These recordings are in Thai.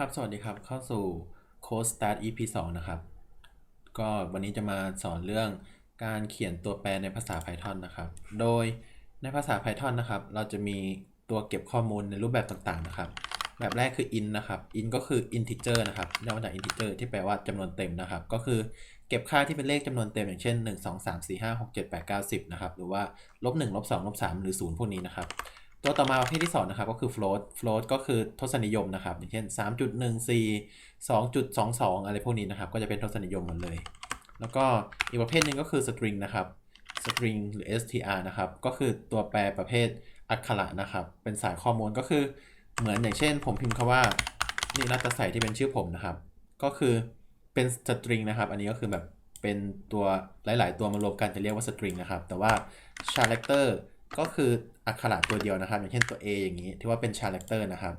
ครับ สวัสดีครับ เข้าสู่ Code Start EP 2 นะครับ ก็วันนี้จะมาสอนเรื่องการเขียนตัวแปรในภาษา Python นะครับ โดยในภาษา Python นะครับ เราจะมีตัวเก็บข้อมูลในรูปแบบต่างๆ นะครับ แบบแรกคือ in นะครับ in ก็คือ integer นะครับย่อมาจาก integer ที่แปลว่าจำนวนเต็มนะครับ ก็คือเก็บค่าที่เป็นเลขจำนวนเต็มอย่างเช่น 1 2 3 4 5 6 7 8 9 10 นะครับ หรือว่าลบ1ลบ2ลบ3หรือ 0 พวกนี้นะครับ ตัวต่อมาประเภทที่2นะครับก็คือ float float ก็คือทศนิยมนะครับ อย่างเช่น 3.14 2.22 อะไรพวกนี้นะครับ ก็จะเป็นทศนิยมหมดเลย แล้วก็อีกประเภทหนึ่งก็คือ string นะครับ string หรือ str นะครับ ก็คือตัวแปรประเภทอักขระนะครับ เป็นสายข้อมูลก็คือเหมือนอย่างเช่น ผมพิมพ์คำว่านิรัตใส่ที่เป็นชื่อผมนะครับ ก็คือเป็น string นะครับ อันนี้ก็คือแบบเป็นตัวหลาย ๆ ตัวมารวมกันจะเรียกว่า string นะครับ แต่ว่า character ก็คืออักขระตัวเดียวนะครับ อย่างเช่นตัว A อย่างนี้ที่ว่าเป็น character นะครับ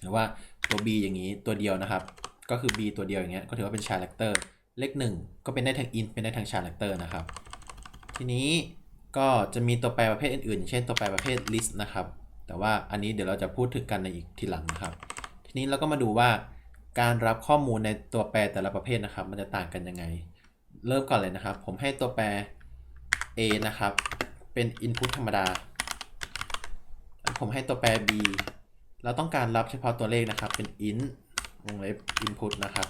หรือว่าตัว B อย่างนี้ตัวเดียวนะครับ ก็คือ B ตัวเดียวอย่างเงี้ยก็ถือว่าเป็น character เลข 1 ก็เป็นได้ทั้ง int เป็นได้ทั้ง character นะครับ ทีนี้ก็จะมีตัวแปรประเภทอื่นๆอย่างเช่นตัวแปรประเภท list นะครับ แต่ว่าอันนี้เดี๋ยวเราจะพูดถึงกันในอีกทีหลังนะครับ ทีนี้เราก็มาดูว่าการรับข้อมูลในตัวแปรแต่ละประเภทนะครับ มันจะต่างกันยังไง เริ่มก่อนเลยนะครับ ผมให้ตัวแปร a นะครับ เป็น input ธรรมดา ผมให้ตัวแปร b เราต้องการรับเฉพาะตัวเลขนะครับ เป็น int วงเล็บ input นะครับ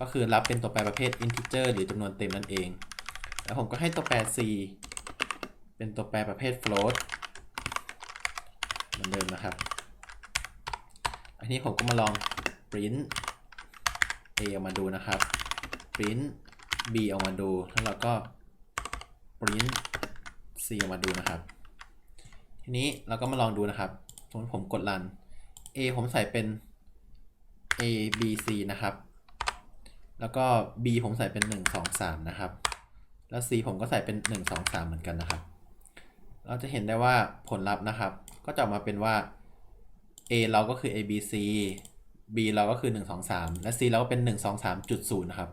ก็คือรับเป็นตัวแปรประเภท integer หรือจำนวนเต็มนั่นเอง แล้วผมก็ให้ตัวแปร c เป็นตัวแปรประเภท float เหมือนเดิมนะครับ อันนี้ผมก็มาลอง print a ออกมาดูนะครับ print b ออกมาดู แล้วเราก็ print c ออกมาดูนะครับ ทีนี้เราก็มาลองดูนะครับสมมติผมกดรัน a ผมใส่เป็น a b c นะครับ แล้วก็ b ผมใส่เป็น 1 2 3 นะครับ แล้ว c ผมก็ใส่เป็น 1 2 3 เหมือนกันนะครับ เราจะเห็นได้ว่าผลลัพธ์นะครับ ก็จะออกมาเป็นว่า a เราก็คือ a b c b เราก็คือ 1 2 3 และ c เราก็เป็น 1 2 3 0 นะครับ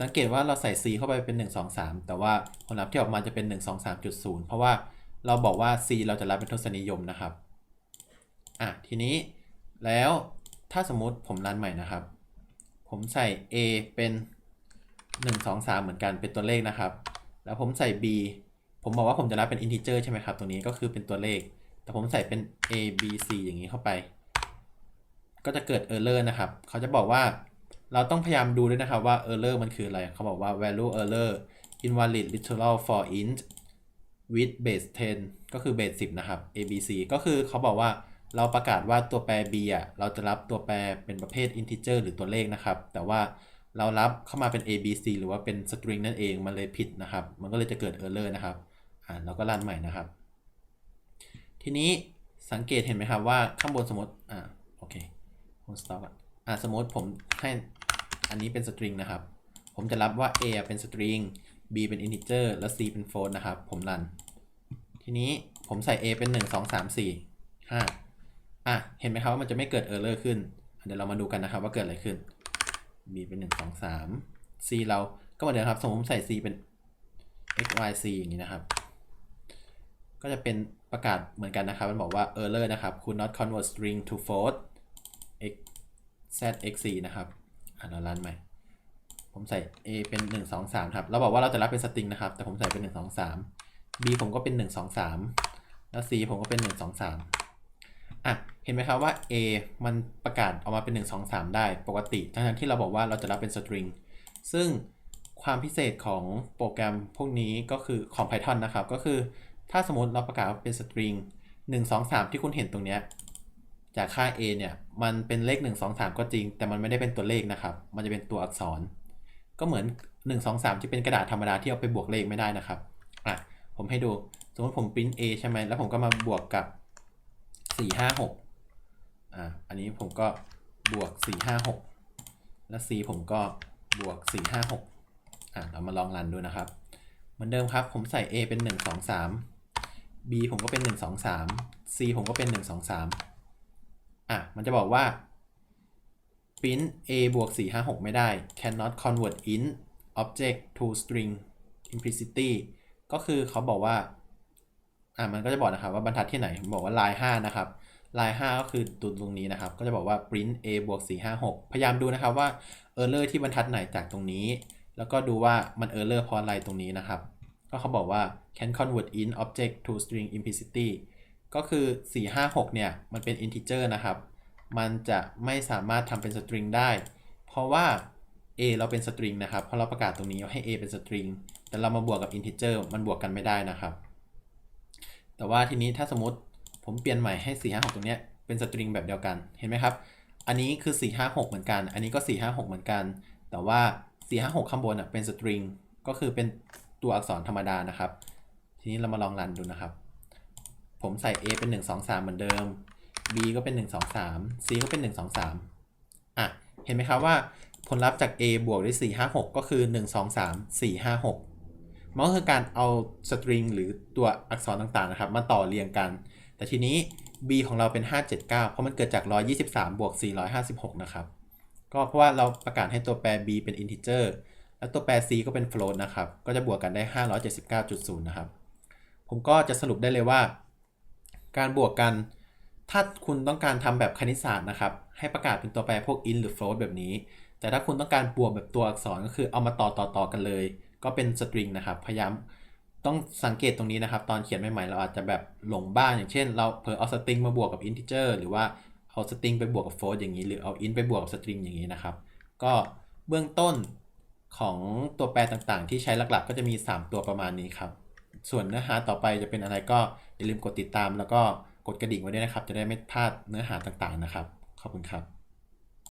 สังเกตว่าเราใส่ c เข้าไปเป็น 1 2 3 แต่ว่าผลลัพธ์ที่ออกมาจะเป็น 1 2 3 0 เพราะว่าเราบอกว่า c เราจะรับเป็นทศนิยมนะครับ อะ ทีนี้แล้วถ้าสมมุติผมรันใหม่นะครับ ผมใส่ a เป็น 1 2 3 เหมือนกันเป็นตัวเลขนะครับ แล้วผมใส่ b ผมบอกว่าผมจะรับเป็น integer ใช่ไหมครับตรงนี้ก็คือเป็นตัวเลข แต่ผมใส่เป็น a b c อย่างนี้เข้าไป ก็จะเกิด error นะครับ เขาจะบอกว่า เราต้องพยายามดูด้วยนะครับว่า error มันคืออะไร เขาบอกว่า value error invalid literal for int with base 10 ก็คือ base 10 นะครับ a b c ก็คือเขาบอกว่าเราประกาศว่าตัวแปร b อะเราจะรับตัวแปรเป็นประเภท integer หรือตัวเลขนะครับ แต่ว่าเรารับเข้ามาเป็น a b c หรือว่าเป็น string นั่นเอง มันเลยผิดนะครับ มันก็เลยจะเกิด error นะครับอ่าเราก็รันใหม่นะครับ ทีนี้สังเกตเห็นไหมครับว่าข้างบนสมมติอ่าโอเคผม stop อะ อ่าสมมติผมให้อันนี้เป็น string นะครับ ผมจะรับว่า a เป็น string b เป็น integer แล้ว c เป็น float นะครับ ผมรัน ทีนี้ผมใส่ a เป็น 1 2 3 4 5อะ เห็นไหมครับว่ามันจะไม่เกิด error ขึ้น เดี๋ยวเรามาดูกันนะครับว่าเกิดอะไรขึ้น b เป็น 1 2 3 c เราก็เหมือนเดิมครับ สมมติผมใส่ c เป็น x y c อย่างนี้นะครับ ก็จะเป็นประกาศเหมือนกันนะครับ มันบอกว่า error นะครับ could not convert string to float x z x c นะครับอะเรารันใหม่ ผมใส่ a เป็น 1 2 3ครับเราบอกว่าเราจะรับเป็นสตริงนะครับ แต่ผมใส่เป็น 1 2 3 b ผมก็เป็น 1 2 3 แล้ว c ผมก็เป็น 1 2 3อะเห็นไหมครับว่า a มันประกาศออกมาเป็น 1 2 3 ได้ปกติ ทั้งที่เราบอกว่าเราจะรับเป็นสตริงซึ่งความพิเศษของโปรแกรมพวกนี้ก็คือของ Python นะครับ ก็คือถ้าสมมติเราประกาศว่าเป็นสตริง1 2 3 ที่คุณเห็นตรงเนี้ยจากค่า a เนี่ย มันเป็นเลข1 2 3ก็จริง แต่มันไม่ได้เป็นตัวเลขนะครับ มันจะเป็นตัวอักษร ก็เหมือน1 2 3ที่เป็นกระดาษธรรมดาที่เอาไปบวกเลขไม่ได้นะครับอะผมให้ดูสมมติผม print a ใช่ไหมแล้วผมก็มาบวกกับ4 5 6อะอันนี้ผมก็บวก4 5 6แล้ว c ผมก็บวก4 5 6อะเรามาลองรันดูนะครับ เหมือนเดิมครับผมใส่ a เป็น1 2 3 b ผมก็เป็น1 2 3 c ผมก็เป็น1 2 3อ่ อะมันจะบอกว่า print a บวก4 5 6 ไม่ได้ cannot convert int object to string implicitly ก็คือเขาบอกว่า อะมันก็จะบอกนะครับว่าบรรทัดที่ไหนบอกว่า line 5นะครับลาย5ก็คือตัวตรงนี้นะครับ ก็จะบอกว่า print a บวก4 5 6 พยายามดูนะครับว่า error ที่บรรทัดไหนจากตรงนี้ แล้วก็ดูว่ามัน error เพราะอะไรตรงนี้นะครับ ก็เขาบอกว่า can convert int object to string implicitly ก็คือ 4 5 6 เนี่ย มันเป็น integer นะครับ มันจะไม่สามารถทำเป็น string ได้ เพราะว่า a เราเป็น string นะครับ เพราะเราประกาศตรงนี้ให้ a เป็น string แต่เรามาบวกกับ integer มันบวกกันไม่ได้นะครับ แต่ว่าทีนี้ถ้าสมมติผมเปลี่ยนใหม่ให้ 4 5 6 ตรงเนี้ยเป็นสตริงแบบเดียวกัน เห็นไหมครับ อันนี้คือ 4 5 6 เหมือนกัน อันนี้ก็ 4 5 6 เหมือนกัน แต่ว่า 4 5 6 ข้างบนอะเป็นสตริง ก็คือเป็นตัวอักษรธรรมดานะครับ ทีนี้เรามาลองรันดูนะครับ ผมใส่ a เป็น 1 2 3 เหมือนเดิม b ก็เป็น 1 2 3 c ก็เป็น 1 2 3อะ เห็นไหมครับว่าผลลัพธ์จาก a บวกด้วย4 5 6 ก็คือ 1 2 3 4 5 6 มันก็คือการเอาสตริงหรือตัวอักษรต่างๆนะครับ มาต่อเรียงกัน แต่ทีนี้ b ของเราเป็น 579 เพราะมันเกิดจาก 123 บวก 456 นะครับ ก็เพราะว่าเราประกาศให้ตัวแปร b เป็น integer แล้วตัวแปร c ก็เป็น float นะครับ ก็จะบวกกันได้ 579.0 นะครับ ผมก็จะสรุปได้เลยว่า การบวกกัน ถ้าคุณต้องการทำแบบคณิตศาสตร์นะครับ ให้ประกาศเป็นตัวแปรพวก int หรือ float แบบนี้ แต่ถ้าคุณต้องการบวกแบบตัวอักษรก็คือเอามาต่อต่อต่อกันเลย ก็เป็น string นะครับ พยายามต้องสังเกตตรงนี้นะครับ ตอนเขียนใหม่ๆ เราอาจจะแบบหลงบ้างอย่างเช่น เราเผลอเอา string มาบวกกับ integer หรือว่าเอา string ไปบวกกับ float อย่างนี้หรือเอา int ไปบวกกับ string อย่างนี้นะครับ ก็เบื้องต้นของตัวแปรต่างๆ ที่ใช้หลักๆ ก็จะมี 3 ตัวประมาณนี้ครับ ส่วนเนื้อหาต่อไปจะเป็นอะไรก็อย่าลืมกดติดตาม แล้วก็กดกระดิ่งไว้ด้วยนะครับ จะได้ไม่พลาดเนื้อหาต่างๆนะครับ ขอบคุณครับ